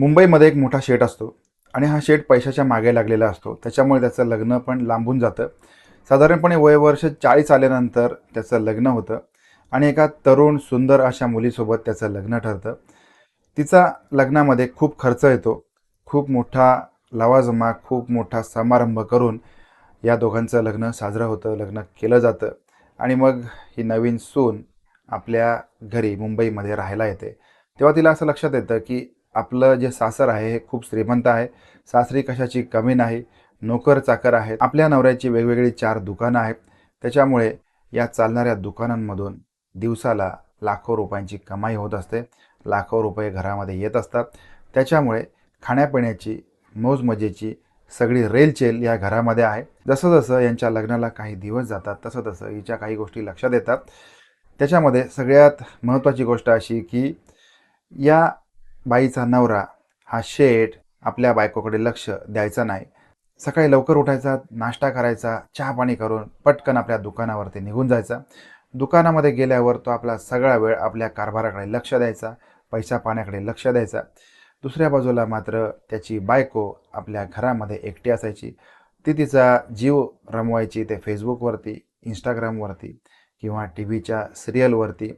मुंबईमध्ये एक मोठा शेट असतो आणि हा शेट पैशाच्या मागे लागलेला असतो. त्याच्यामुळे त्याचं लग्न पण लांबून जातं. साधारणपणे वय वर्ष चाळीस आल्यानंतर त्याचं लग्न होतं आणि एका तरुण सुंदर अशा मुलीसोबत त्याचं लग्न ठरतं. तिचा लग्नामध्ये खूप खर्च येतो. खूप मोठा लवाजमा खूप मोठा समारंभ करून या दोघांचं लग्न साजरं होतं लग्न केलं जातं. आणि मग ही नवीन सून आपल्या घरी मुंबईमध्ये राहायला येते. तेव्हा तिला असं लक्षात येतं की आपलं जे सासर आहे हे खूप श्रीमंत आहे. सासरी कशाची कमी नाही नोकर चाकर आहेत. आपल्या नवऱ्याची वेगवेगळी चार दुकानं आहेत. त्याच्यामुळे या चालणाऱ्या दुकानांमधून दिवसाला लाखो रुपयांची कमाई होत असते. लाखो रुपये घरामध्ये येत असतात. त्याच्यामुळे खाण्यापिण्याची मौजमजेची सगळी रेलचेल या घरामध्ये आहे. जसं जसं यांच्या लग्नाला काही दिवस जातात तसं तसं हिच्या काही गोष्टी लक्षात येतात. त्याच्यामध्ये सगळ्यात महत्त्वाची गोष्ट अशी की या बाईचा नवरा हा शेठ आपल्या बायकोकडे लक्ष द्यायचा नाही. सकाळी लवकर उठायचा नाश्ता करायचा चहा पाणी करून पटकन आपल्या दुकानावरती निघून जायचा. दुकानामध्ये गेल्यावर तो आपला सगळा वेळ आपल्या कारभाराकडे लक्ष द्यायचा पैसा पाण्याकडे लक्ष द्यायचा. दुसऱ्या बाजूला मात्र त्याची बायको आपल्या घरामध्ये एकटी असायची. ती तिचा जीव रमवायची ते फेसबुकवरती इंस्टाग्रामवरती किंवा टी व्हीच्या सिरियलवरती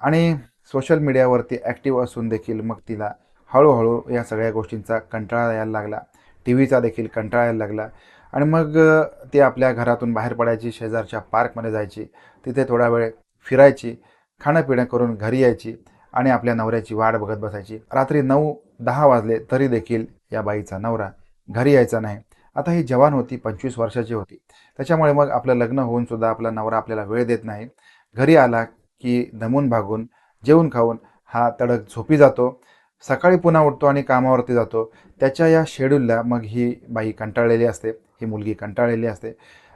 आणि सोशल मीडियावरती ॲक्टिव्ह असून देखील मग तिला हळूहळू या सगळ्या गोष्टींचा कंटाळा यायला लागला. टी व्हीचा देखील कंटाळा यायला लागला. आणि मग ती आपल्या घरातून बाहेर पडायची शेजारच्या पार्कमध्ये जायची. तिथे थोडा वेळ फिरायची खाणंपिणं करून घरी यायची आणि आपल्या नवऱ्याची वाट बघत बसायची. रात्री नऊ दहा वाजले तरी देखील या बाईचा नवरा घरी यायचा नाही. आता ही जवान होती पंचवीस वर्षाची होती. त्याच्यामुळे मग आपलं लग्न होऊन सुद्धा आपला नवरा आपल्याला वेळ देत नाही. घरी आला की दमून भागून जेवून खाऊन हा तडक झोपी जातो. सकाळी पुन्हा उठतो आणि कामावरती जातो. त्याच्या या शेड्यूलला मग ही बाई कंटाळलेली असते. ही मुलगी कंटाळलेली असते.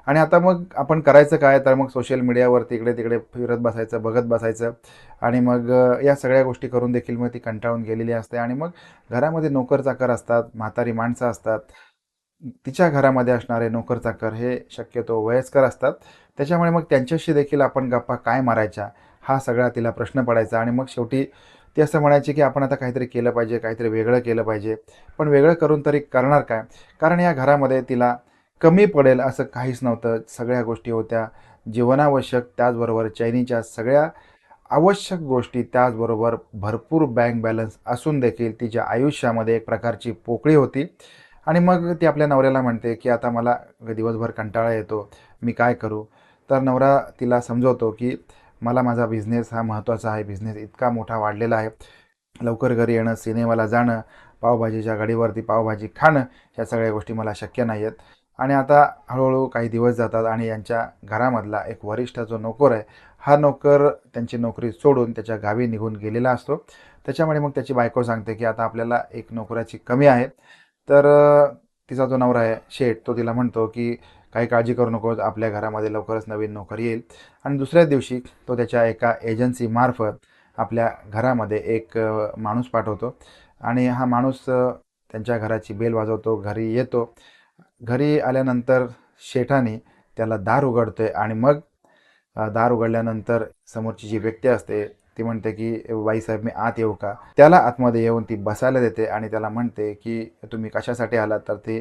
आणि आता मग आपण करायचं काय? तर मग सोशल मीडियावरती इकडे तिकडे फिरत बसायचं बघत बसायचं. आणि मग या सगळ्या गोष्टी करून देखील मग ती कंटाळून गेलेली असते. आणि मग घरामध्ये नोकर चाकर असतात म्हातारी माणसं असतात. तिच्या घरामध्ये असणारे नोकर चाकर हे शक्यतो वयस्कर असतात. त्याच्यामुळे मग त्यांच्याशी देखील आपण गप्पा काय मारायच्या? हा सगळा तिला प्रश्न पडायचा आणि मग शेवटी ती असं म्हणायची की आपण आता काहीतरी केलं पाहिजे काहीतरी वेगळं केलं पाहिजे. पण वेगळं करून तरी करणार काय? कारण या घरामध्ये तिला कमी पडेल असं काहीच नव्हतं. सगळ्या गोष्टी होत्या जीवनावश्यक त्याचबरोबर चैनीच्या सगळ्या आवश्यक गोष्टी त्याचबरोबर भरपूर बँक बॅलन्स असून देखील तिच्या आयुष्यामध्ये एक प्रकारची पोकळी होती. आणि मग ती आपल्या नवऱ्याला म्हणते की आता मला दिवसभर कंटाळा येतो मी काय करू? तर नवरा तिला समजवतो की मला माझा बिझनेस हा महत्त्वाचा आहे. बिझनेस इतका मोठा वाढलेला आहे. लवकर घरी येणं सिनेमाला जाणं पावभाजीच्या गाडीवरती पावभाजी खाणं ह्या सगळ्या गोष्टी मला शक्य नाही आहेत आणि आता हळूहळू काही दिवस जातात आणि यांच्या घरामधला एक वरिष्ठ जो नोकर आहे हा नोकर त्यांची नोकरी सोडून त्याच्या गावी निघून गेलेला असतो. त्याच्यामुळे मग त्याची बायको सांगते की आता आपल्याला एक नोकराची कमी आहे. तर तिचा जो नवरा आहे शेठ तो तिला म्हणतो की काही काळजी करू नकोस आपल्या घरामध्ये लवकरच नवीन नोकरी येईल. आणि दुसऱ्याच दिवशी तो त्याच्या एका एजन्सीमार्फत आपल्या घरामध्ये एक माणूस पाठवतो. आणि हा माणूस त्यांच्या घराची बेल वाजवतो घरी येतो. घरी आल्यानंतर शेठाने त्याला दार उघडतोय आणि मग दार उघडल्यानंतर समोरची जी व्यक्ती असते ती म्हणते की बाईसाहेब मी आत येऊ का? त्याला आतमध्ये येऊन ती बसायला देते आणि त्याला म्हणते की तुम्ही कशासाठी आलात? तर ते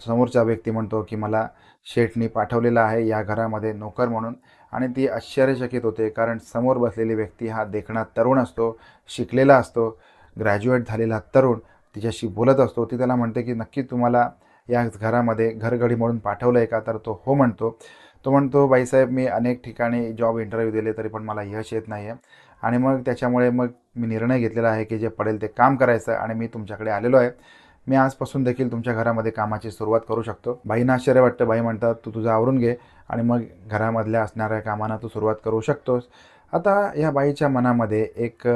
समोरचा व्यक्ती म्हणतो की मला शेठनी पाठवलेला आहे या घरामध्ये नोकर म्हणून. आणि ती आश्चर्यचकित होते कारण समोर बसलेली व्यक्ती हा देखणा तरुण असतो शिकलेला असतो ग्रॅज्युएट झालेला तरुण तिच्याशी बोलत असतो. ती त्याला म्हणते की नक्की तुम्हाला या घरामध्ये घरघडी म्हणून पाठवलं आहे का? तर तो हो म्हणतो. तो म्हणतो बाईसाहेब मी अनेक ठिकाणी जॉब इंटरव्ह्यू दिले तरी पण मला यश येत नाही आहे आणि मग त्याच्यामुळे मग मी निर्णय घेतलेला आहे की जे पडेल ते काम करायचं आणि मी तुमच्याकडे आलेलो आहे. मी आजपासून देखील तुमच्या घरामध्ये कामाची सुरुवात करू शकतो. बाईंना आश्चर्य वाटतं. बाई म्हणतात तू तुझं आवरून घे. आणि मग घरामधल्या असणाऱ्या कामांना तू सुरुवात करू शकतोस. आता या बाईच्या मनामध्ये एक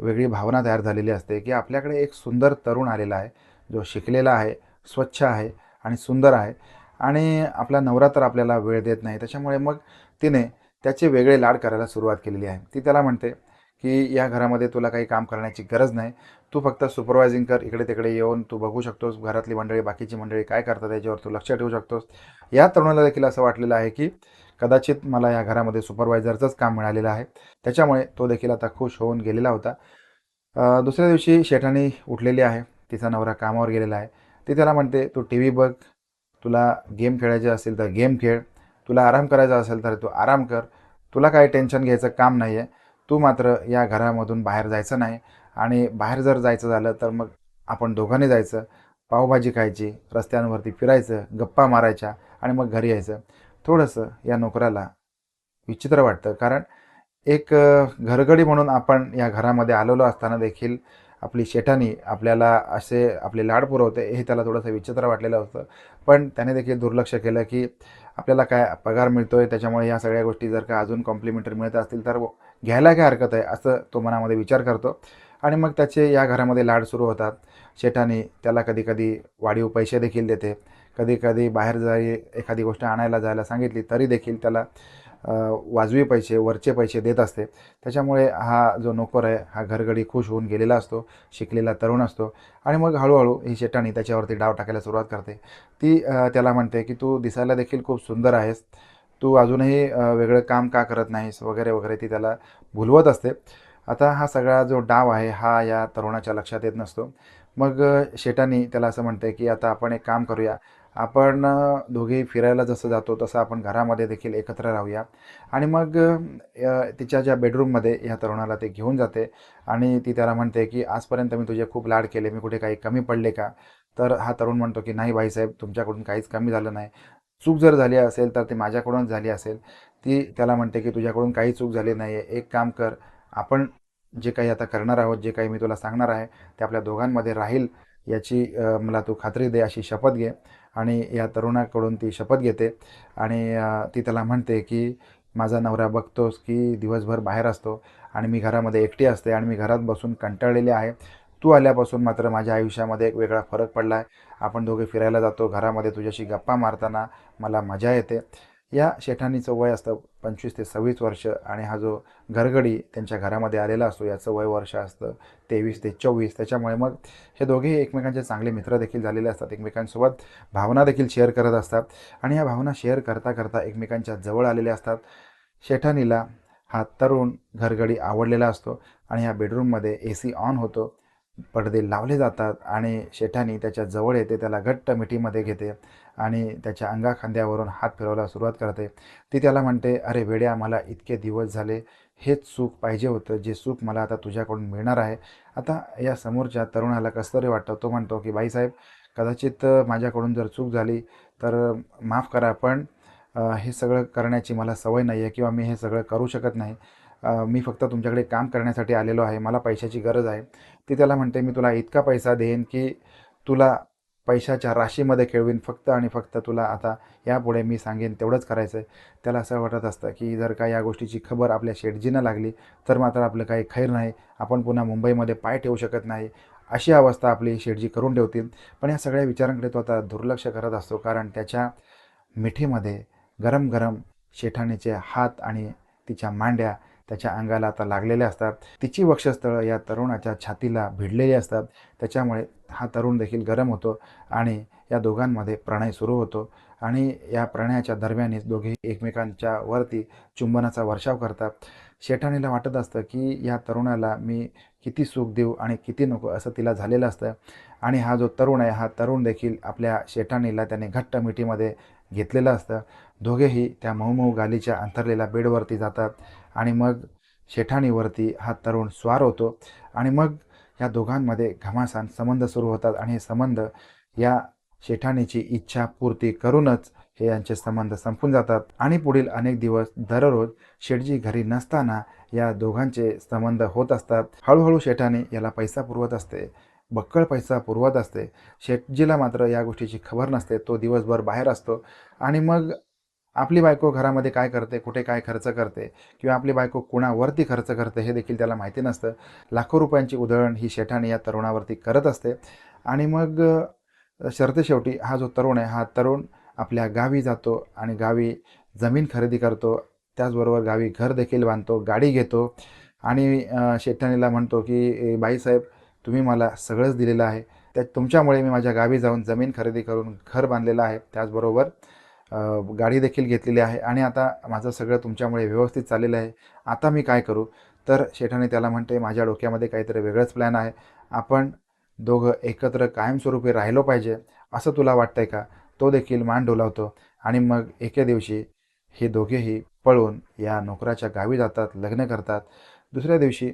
वेगळी भावना तयार झालेली असते की आपल्याकडे एक सुंदर तरुण आलेला आहे जो शिकलेला आहे स्वच्छ आहे आणि सुंदर आहे. आणि आपला नवरा तर आपल्याला वेळ देत नाही. त्याच्यामुळे मग तिने त्याचे वेगळे लाड करायला सुरुवात केलेली आहे. ती त्याला म्हणते की या घरामध्ये तुला काही काम करण्याची गरज नाही. तू फक्त सुपरवायझिंग कर इकडे तिकडे येऊन तू बघू शकतोस घरातली मंडळी बाकीची मंडळी काय करतात याच्यावर तू लक्ष ठेवू शकतोस. या तरुणाला देखील असं वाटलेलं आहे की कदाचित मला या घरामध्ये सुपरवायझरचंच काम मिळालेलं आहे. त्याच्यामुळे तो देखील आता खुश होऊन गेलेला होता. दुसऱ्या दिवशी शेठाणी उठलेली आहे. तिचा नवरा कामावर गेलेला आहे. ती त्याला म्हणते तू टी व्ही बघ. तुला गेम खेळायचे असेल तर गेम खेळ. तुला आराम करायचा असेल तर तू आराम कर. तुला काही टेन्शन घ्यायचं काम नाही आहे तू मात्र या घरामधून बाहेर जायचं नाही. आणि बाहेर जर जायचं झालं तर मग आपण दोघांनी जायचं. पावभाजी खायची रस्त्यांवरती फिरायचं गप्पा मारायच्या आणि मग घरी यायचं. थोडंसं या नोकराला विचित्र वाटतं. कारण एक घरगडी म्हणून आपण या घरामध्ये आलेलो असताना देखील आपली शेठानी आपल्याला असे आपले लाड पुरवते हे त्याला थोडंसं विचित्र वाटलेलं होतं. पण त्याने देखील दुर्लक्ष केलं की आपल्याला काय पगार मिळतो आहे त्याच्यामुळे या सगळ्या गोष्टी जर का अजून कॉम्प्लिमेंटरी मिळत असतील तर घ्यायला काय हरकत आहे असं तो मनामध्ये विचार करतो. आणि मग त्याचे या घरामध्ये लाड सुरू होतात. शेठानी त्याला कधी कधी वाढीव पैसे देखील देते. कधी कधी बाहेर जाई एखादी गोष्ट आणायला जायला सांगितली तरी देखील त्याला वाजवी पैसे वरचे पैसे देत असते. त्याच्यामुळे हा जो नोकर आहे हा घरगडी खुश होऊन गेलेला असतो शिकलेला तरुण असतो आणि मग हळूहळू ही शेटाणी त्याच्यावरती डाव टाकायला सुरुवात करते. ती त्याला म्हणते की तू दिसायला देखील खूप सुंदर आहेस. तू अजूनही वेगळं काम का करत नाहीस? वगैरे वगैरे ती त्याला भुलवत असते. आता हा सगळा जो डाव आहे हा या तरुणाच्या लक्षात येत नसतो. मग शेटानी त्याला असं म्हणते की आता आपण एक काम करूया. आपण दोघे फिरायला जसं जातो तसं आपण घरामध्ये देखील एकत्र राहूया. आणि मग तिच्या ज्या बेडरूममध्ये ह्या तरुणाला ते घेऊन जाते आणि ती त्याला म्हणते की आजपर्यंत मी तुझे खूप लाड केले मी कुठे काही कमी पडले का? तर हा तरुण म्हणतो की नाही बाईसाहेब तुमच्याकडून काहीच कमी झालं नाही. चूक जर झाली असेल तर ती माझ्याकडूनच झाली असेल. ती त्याला म्हणते की तुझ्याकडून काही चूक झाली नाही आहे एक काम कर आपण जे काही आता करणार आहोत जे काही मी तुला सांगणार आहे ते आपल्या दोघांमध्ये राहील. याची मला तू खात्री दे अशी शपथ घे. आणि या तरुणाकडून ती शपथ घेते. आणि ती त्याला म्हणते की माझा नवरा बघतोस की दिवसभर बाहेर असतो आणि मी घरामध्ये एकटी असते आणि मी घरात बसून कंटाळलेली आहे. तू आल्यापासून मात्र माझ्या आयुष्यामध्ये एक वेगळा फरक पडला आहे आपण दोघे फिरायला जातो. घरामध्ये तुझ्याशी गप्पा मारताना मला मजा येते. या शेठानीचं वय असतं पंचवीस ते सव्वीस वर्ष आणि हा जो घरगडी त्यांच्या घरामध्ये आलेला असतो याचं वय वर्ष असतं तेवीस ते चोवीस. त्याच्यामुळे मग हे दोघेही एकमेकांचे चांगले मित्र देखील झालेले असतात. एकमेकांसोबत भावना देखील शेअर करत असतात आणि या भावना शेअर करता करता एकमेकांच्या जवळ आलेल्या असतात. शेठानीला हा तरुण घरगडी आवडलेला असतो आणि या बेडरूममध्ये ए सी ऑन होतो. पडदे लावले जातात आणि शेठानी त्याच्याजवळ येते त्याला घट्ट मिठीमध्ये घेते आणि त्याच्या अंगाखांद्यावरून हात फिरवायला सुरुवात करते. ती त्याला म्हणते अरे वेड्या मला इतके दिवस झाले हेच सुख पाहिजे होतं जे सुख मला आता तुझ्याकडून मिळणार आहे. आता या समोरच्या तरुणाला कसं तरी वाटतं तो म्हणतो की बाईसाहेब कदाचित माझ्याकडून जर चूक झाली तर माफ करा पण हे सगळं करण्याची मला सवय नाही आहे किंवा मी हे सगळं करू शकत नाही. मी फक्त तुमच्याकडे काम करण्यासाठी आलेलो आहे मला पैशाची गरज आहे. ती त्याला म्हणते मी तुला इतका पैसा देईन की तुला पैशाच्या राशीमध्ये खेळवीन फक्त आणि फक्त तुला आता यापुढे मी सांगेन तेवढंच करायचं आहे त्याला असं वाटत असतं की जर का या गोष्टीची खबर आपल्या शेटजीनं लागली तर मात्र आपलं काही खैर नाही. आपण पुन्हा मुंबईमध्ये पाय ठेवू शकत नाही. अशी अवस्था आपली शेटजी करून ठेवतील. पण या सगळ्या विचारांकडे तो आता दुर्लक्ष करत असतो कारण त्याच्या मिठीमध्ये गरम गरम शेठाणीचे हात आणि तिच्या मांड्या त्याच्या अंगाला आता लागलेल्या असतात. तिची वक्षस्थळं या तरुणाच्या छातीला भिडलेली असतात. त्याच्यामुळे हा तरुण देखील गरम होतो आणि या दोघांमध्ये प्रणय सुरू होतो आणि या प्रणयाच्या दरम्यानच दोघे एकमेकांच्या वरती चुंबनाचा वर्षाव करतात. शेठाणीला वाटत असतं की या तरुणाला मी किती सुख देऊ आणि किती नको असं तिला झालेलं असतं. आणि हा जो तरुण आहे हा तरुण देखील आपल्या शेठाणीला त्याने घट्ट मिठीमध्ये घेतलेलं असतं. दोघेही त्या मऊ गालीच्या अंतरलेल्या बेडवरती जातात आणि मग शेठाणीवरती हा तरुण स्वार होतो आणि मग या दोघांमध्ये घमासान संबंध सुरू होतात आणि हे संबंध या शेठाणीची इच्छा पूर्ती करूनच हे यांचे संबंध संपून जातात. आणि पुढील अनेक दिवस दररोज शेठजी घरी नसताना या दोघांचे संबंध होत असतात. हळूहळू शेठाने याला पैसा पुरवत असते बक्कळ पैसा पुरवत असते. शेठजीला मात्र या गोष्टीची खबर नसते तो दिवसभर बाहेर असतो. आणि मग आपली बायको घरामध्ये काय करते कुठे काय खर्च करते किंवा आपली बायको कुणावरती खर्च करते हे देखील त्याला माहिती नसतं. लाखो रुपयांची उधळण ही शेठाने या तरुणावरती करत असते. आणि मग अ, शेवटी हा जो तरुण आहे हा तरुण आपल्या गावी जातो आणि गावी जमीन खरेदी करतो. त्याचबरोबर गावी घर देखील बांधतो गाडी घेतो. आणि शेठाणीला म्हणतो की बाईसाहेब तुम्ही मला सगळंच दिलेलं आहे. त्या तुमच्यामुळे मी माझ्या गावी जाऊन जमीन खरेदी करून घर बांधलेलं आहे. त्याचबरोबर गाडी देखील घेतलेली आहे आणि आता माझं सगळं तुमच्यामुळे व्यवस्थित चाललेलं आहे. आता मी काय करू? तर शेठाने त्याला म्हणते माझ्या डोक्यामध्ये काहीतरी वेगळंच प्लॅन आहे. आपण दोघं एकत्र कायमस्वरूपी राहिलो पाहिजे. असं तुला वाटतंय का? तो देखील मान डोलावतो आणि मग एके दिवशी हे दोघेही पळून या नोकराच्या गावी जातात लग्न करतात. दुसऱ्या दिवशी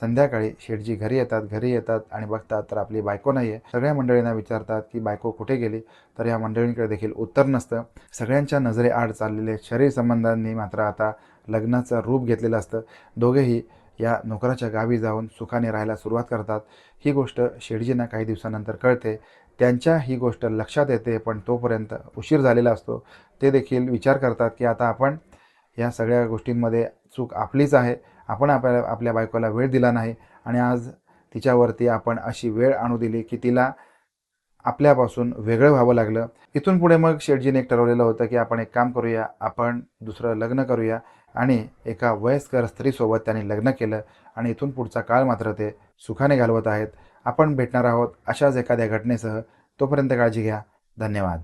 संध्याकाळी शेठजी घरी येतात घरी येतात आणि बघतात तर आपली बायको नाही आहे सगळ्या मंडळींना विचारतात की बायको कुठे गेली? तर या मंडळींकडे देखील उत्तर नसतं. सगळ्यांच्या नजरेआड चाललेले शरीर संबंधांनी मात्र आता लग्नाचं रूप घेतलेलं असतं. दोघेही या नोकराच्या गावी जाऊन सुखाने राहायला सुरुवात करतात. ही गोष्ट शेठजींना काही दिवसानंतर कळते. त्यांच्या ही गोष्ट लक्षात येते पण तोपर्यंत उशीर झालेला असतो. ते देखील विचार करतात की आता आपण या सगळ्या गोष्टींमध्ये चूक आपलीच आहे. आपण आपल्या आपल्या बायकोला वेळ दिला नाही आणि आज तिच्यावरती आपण अशी वेळ आणू दिली की तिला आपल्यापासून वेगळं व्हावं लागलं. इथून पुढे मग शेटजीने एक ठरवलेलं होतं की आपण एक काम करूया आपण दुसरं लग्न करूया आणि एका वयस्कर स्त्रीसोबत त्यांनी लग्न केलं आणि इथून पुढचा काळ मात्र ते सुखाने घालवत आहेत. आपण भेटणार आहोत अशाच एखाद्या घटनेसह. तोपर्यंत काळजी घ्या. धन्यवाद.